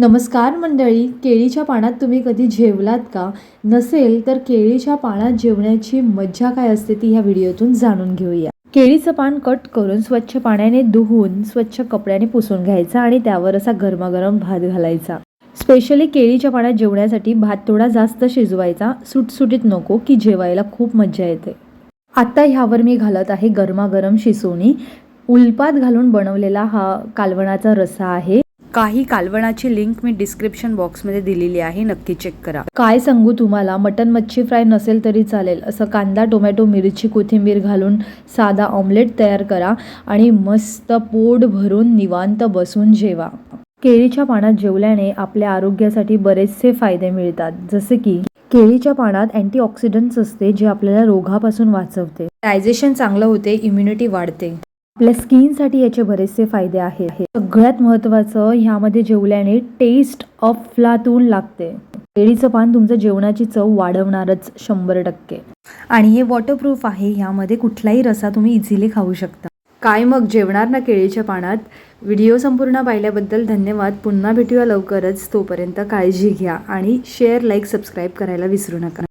नमस्कार मंडळी केळीच्या पानात तुम्ही कधी जेवलात का? नसेल तर केळीच्या पानात जेवण्याची मज्जा काय असते ती ह्या व्हिडिओतून जाणून घेऊया. केळीचं पान कट करून स्वच्छ पाण्याने धुवून स्वच्छ कपड्याने पुसून घ्यायचा आणि त्यावर असा गरमागरम भात घालायचा. स्पेशली केळीच्या पाण्यात जेवण्यासाठी भात थोडा जास्त शिजवायचा सुटसुटीत नको की जेवायला खूप मज्जा येते. आता ह्यावर मी घालत आहे गरमागरम शिसोणी. उल्पात घालून बनवलेला हा कालवणाचा रसा आहे. काही कालवणाची लिंक मी डिस्क्रिप्शन बॉक्समध्ये दिलेली आहे नक्की चेक करा. काय सांगू तुम्हाला? मटन मच्छी फ्राय नसेल तरी चालेल. असं कांदा टोमॅटो मिरची कोथिंबीर घालून साधा ऑमलेट तयार करा आणि मस्त पोट भरून निवांत बसून जेवा. केळीच्या पानात जेवल्याने आपल्या आरोग्यासाठी बरेचसे फायदे मिळतात. जसे की केळीच्या पानात अँटीऑक्सिडंट्स असते जे आपल्याला रोगापासून वाचवते. डायजेशन चांगलं होते इम्युनिटी वाढते. आपल्या स्किनसाठी याचे बरेचसे फायदे आहेत. सगळ्यात महत्त्वाचं ह्यामध्ये जेवल्याने टेस्ट अफलातून लागते. केळीचं पान तुमचं जेवणाची चव वाढवणारच शंभर टक्के. आणि हे वॉटरप्रूफ आहे ह्यामध्ये कुठलाही रसा तुम्ही इझिली खाऊ शकता. काय मग जेवणार ना केळीच्या पानात? व्हिडिओ संपूर्ण पाहिल्याबद्दल धन्यवाद. पुन्हा भेटूया लवकरच. तोपर्यंत काळजी घ्या आणि शेअर लाईक सबस्क्राईब करायला विसरू नका.